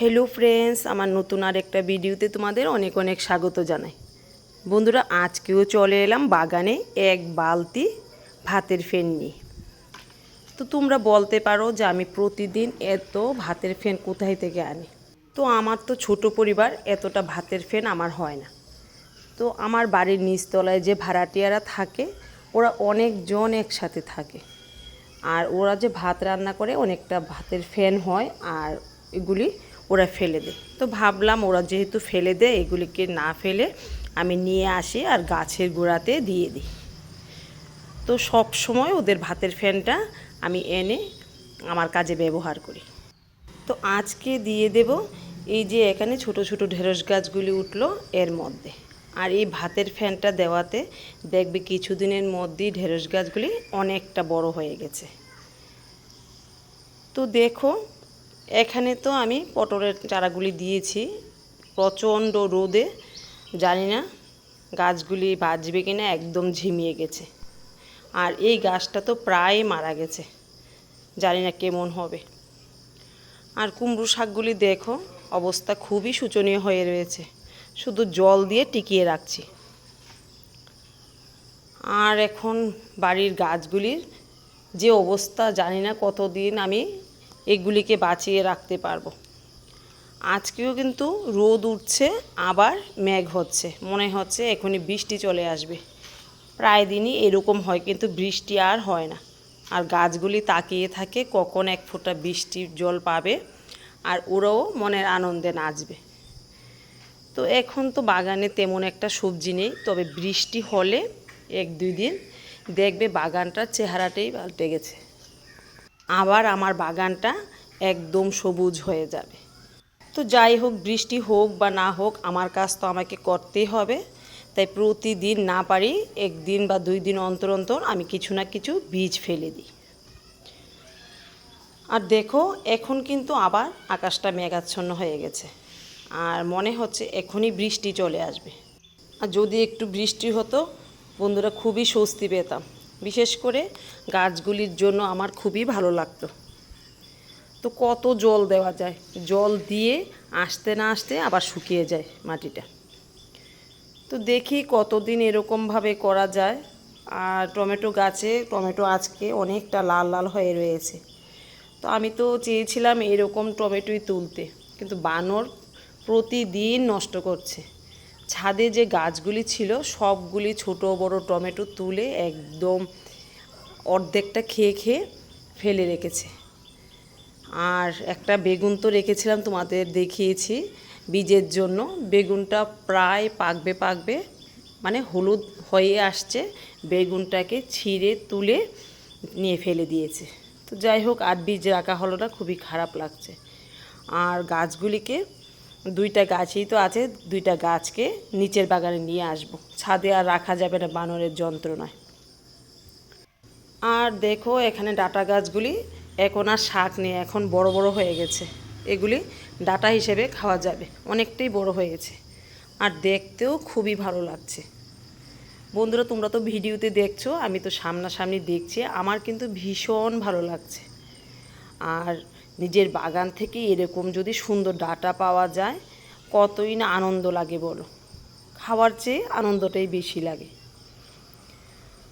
Hello friends আমার নতুন আর একটা ভিডিওতে তোমাদের অনেক অনেক স্বাগত জানাই। বন্ধুরা, আজকেও চলে এলাম বাগানে এক বালতি ভাতের ফেন নিয়ে। তো তোমরা বলতে পারো যে আমি প্রতিদিন এত ভাতের ফেন কোথায় থেকে আনি? তো আমার তো ছোট পরিবার, এতটা ভাতের ফেন আমার হয় না। তো আমার বাড়ির নিচতলায় যে ভাড়াটিয়ারা থাকে, ওরা অনেকজন একসাথে থাকে। আর ওরা যে ভাত রান্না করে, অনেকটা ভাতের ফ্যান হয়, আর এগুলি ওরা ফেলে দেয়। তো ভাবলাম ওরা যেহেতু ফেলে দেয়, এগুলিকে না ফেলে আমি নিয়ে আসি আর গাছের গোড়াতে দিয়ে দিই। তো সব সময় ওদের ভাতের ফ্যানটা আমি এনে আমার কাজে ব্যবহার করি। তো আজকে দিয়ে দেব এই যে এখানে ছোট ছোট ঢেঁড়স গাছগুলি উঠল এর মধ্যে। আর এই ভাতের ফ্যানটা দেওয়াতে দেখবে কিছুদিনের মধ্যেই ঢেঁড়স গাছগুলি অনেকটা বড় হয়ে গেছে। তো দেখো এখানে তো আমি পটলের চারাগুলি দিয়েছি। প্রচণ্ড রোদে, জানি না গাছগুলি বাঁচবে কিনা, একদম ঝিমিয়ে গেছে। আর এই গাছটা তো প্রায় মারা গেছে, জানি না কেমন হবে। আর কুমড়ো শাকগুলি দেখো, অবস্থা খুবই শোচনীয় হয়ে রয়েছে। শুধু জল দিয়ে টিকিয়ে রাখছি। আর এখন বাড়ির গাছগুলির যে অবস্থা, জানি না কতদিন আমি এগুলিকে বাঁচিয়ে রাখতে পারব। আজকেও কিন্তু রোদ উঠছে, আবার মেঘ হচ্ছে। মনে হচ্ছে এখনই বৃষ্টি চলে আসবে। প্রায় দিনই এরকম হয়, কিন্তু বৃষ্টি আর হয় না। আর গাছগুলি তাকিয়ে থাকে কখন এক ফোঁটা বৃষ্টির জল পাবে, আর ওরাও মনের আনন্দে নাচবে। তো এখন তো বাগানে তেমন একটা সবজি নেই, তবে বৃষ্টি হলে এক দুই দিন দেখবে বাগানটার চেহারাটাই পাল্টে গেছে। আবার আমার বাগানটা একদম সবুজ হয়ে যাবে। তো যাই হোক, বৃষ্টি হোক বা না হোক, আমার কাজ তো আমাকে করতেই হবে। তাই প্রতিদিন না পারি, একদিন বা দুই দিন অন্তর অন্তর আমি কিছু না কিছু বীজ ফেলে দিই। আর দেখো, এখন কিন্তু আবার আকাশটা মেঘাচ্ছন্ন হয়ে গেছে। আর মনে হচ্ছে এখনই বৃষ্টি চলে আসবে। আর যদি একটু বৃষ্টি হতো, বন্ধুরা খুবই স্বস্তি পেতাম। বিশেষ করে গাছগুলির জন্য আমার খুবই ভালো লাগতো। তো কত জল দেওয়া যায়। জল দিয়ে আসতে না আসতে আবার শুকিয়ে যায় মাটিটা। তো দেখি কতদিন এরকমভাবে করা যায়। আর টমেটো গাছে, টমেটো আজকে অনেকটা লাল লাল হয়ে রয়েছে। তো আমি তো চেয়েছিলাম এরকম টমেটোই তুলতে। কিন্তু বানর প্রতিদিন নষ্ট করছে। ছাদে যে গাছগুলি ছিল, সবগুলি ছোট বড় টমেটো তুলে একদম অর্ধেকটা খেয়ে খেয়ে ফেলে রেখেছে। আর একটা বেগুন তো রেখেছিলাম, তোমাদের দেখিয়েছি বীজের জন্য। বেগুনটা প্রায় পাকবে পাকবে মানে হলুদ হয়ে আসছে। বেগুনটাকে ছিঁড়ে, তুলে নিয়ে ফেলে দিয়েছে। তো যাই হোক, আর বীজ রাখা হলো না, খুবই খারাপ লাগছে। আর গাছগুলিকে দুইটা গাছই তো আছে, দুইটা গাছকে নিচের বাগানে নিয়ে আসব। ছাদে আর রাখা যাবে না, বানরের যন্ত্রণায়। আর দেখো এখানে ডাটা গাছগুলি, এখন আর শাক নেই, এখন বড় বড় হয়ে গেছে। এগুলি ডাটা হিসেবে খাওয়া যাবে, অনেকটাই বড় হয়েছে আর দেখতেও খুবই ভালো লাগছে। বন্ধুরা, তোমরা তো ভিডিওতে দেখছ, আমি তো সামনাসামনি দেখছি, আমার কিন্তু ভীষণ ভালো লাগছে। আর নিজের বাগান থেকে এরকম যদি সুন্দর ডাটা পাওয়া যায়, কতই না আনন্দ লাগে বলো। খাওয়ার চেয়ে আনন্দটাই বেশি লাগে।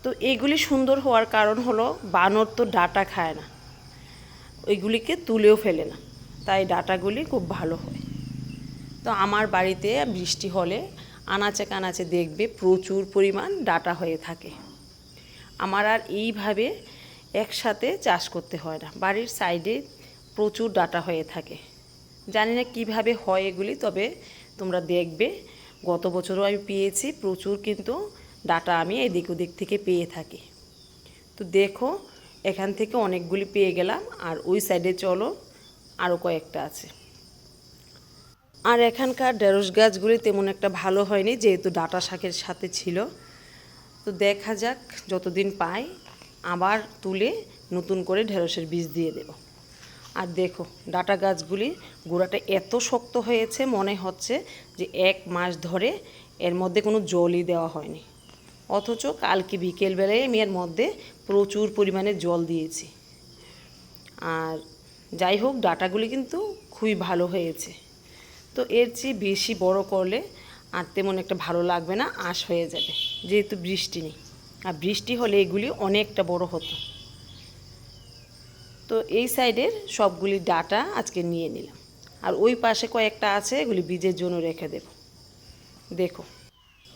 তো এইগুলি সুন্দর হওয়ার কারণ হলো, বানর তো ডাটা খায় না। ওইগুলিকে তুলেও ফেলে না। তাই ডাটাগুলি খুব ভালো হয়। তো আমার বাড়িতে বৃষ্টি হলে আনাচে কানাচে দেখবে প্রচুর পরিমাণ ডাটা হয়ে থাকে। আমার আর এইভাবে একসাথে চাষ করতে হয় না। বাড়ির সাইডে প্রচুর ডাটা হয়ে থাকে। জানি না কীভাবে হয় এগুলি, তবে তোমরা দেখবে, গত বছরও আমি পেয়েছি, প্রচুর কিন্তু ডাটা আমি এদিক ওদিক থেকে পেয়ে থাকি। তো দেখো, এখান থেকে অনেকগুলি পেয়ে গেলাম, আর ওই সাইডে চলো আরও কয়েকটা আছে। আর এখানকার ঢেঁড়স গাছগুলি তেমন একটা ভালো হয়নি, যেহেতু ডাটা শাকের সাথে ছিল। তো দেখা যাক, যতদিন পাই, আবার তুলে নতুন করে ঢেঁড়সের বীজ দিয়ে দেব। আর দেখো, ডাটা গাছগুলি গোড়াটা এত শক্ত হয়েছে, মনে হচ্ছে যে এক মাস ধরে এর মধ্যে কোনো জলই দেওয়া হয়নি। অথচ কালকে বিকেলবেলায় আমি এর মধ্যে প্রচুর পরিমাণে জল দিয়েছি। আর যাই হোক, ডাটাগুলি কিন্তু খুবই ভালো হয়েছে। তো এর চেয়ে বেশি বড় করলে আর তেমন একটা ভালো লাগবে না, আশ হয়ে যাবে, যেহেতু বৃষ্টি নেই। আর বৃষ্টি হলে এগুলি অনেকটা বড় হতো। তো এই সাইডের সবগুলি ডাটা আজকে নিয়ে নিলাম। আর ওই পাশে কয়েকটা আছে, এগুলি বীজের জন্য রেখে দেব। দেখো।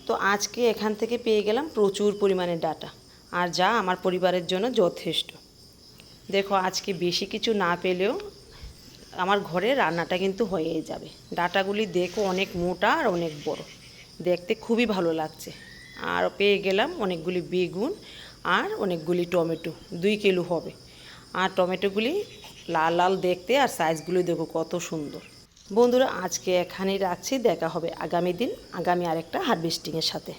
তো আজকে এখান থেকে পেয়ে গেলাম প্রচুর পরিমাণে ডাটা। আর যা আমার পরিবারের জন্য যথেষ্ট। দেখো, আজকে বেশি কিছু না পেলেও আমার ঘরে রান্নাটা কিন্তু হয়েই যাবে। ডাটাগুলি দেখো অনেক মোটা আর অনেক বড়। দেখতে খুবই ভালো লাগছে। আর পেয়ে গেলাম অনেকগুলি বেগুন আর অনেকগুলি টমেটো। দুই কিলো হবে। আর টমেটোগুলি লাল লাল দেখতে আর সাইজগুলি দেখো কত সুন্দর। বন্ধুরা, আজকে এখানেই রাখছি। দেখা হবে আগামী দিন, আগামী আরেকটা হারভেস্টিংয়ের সাথে।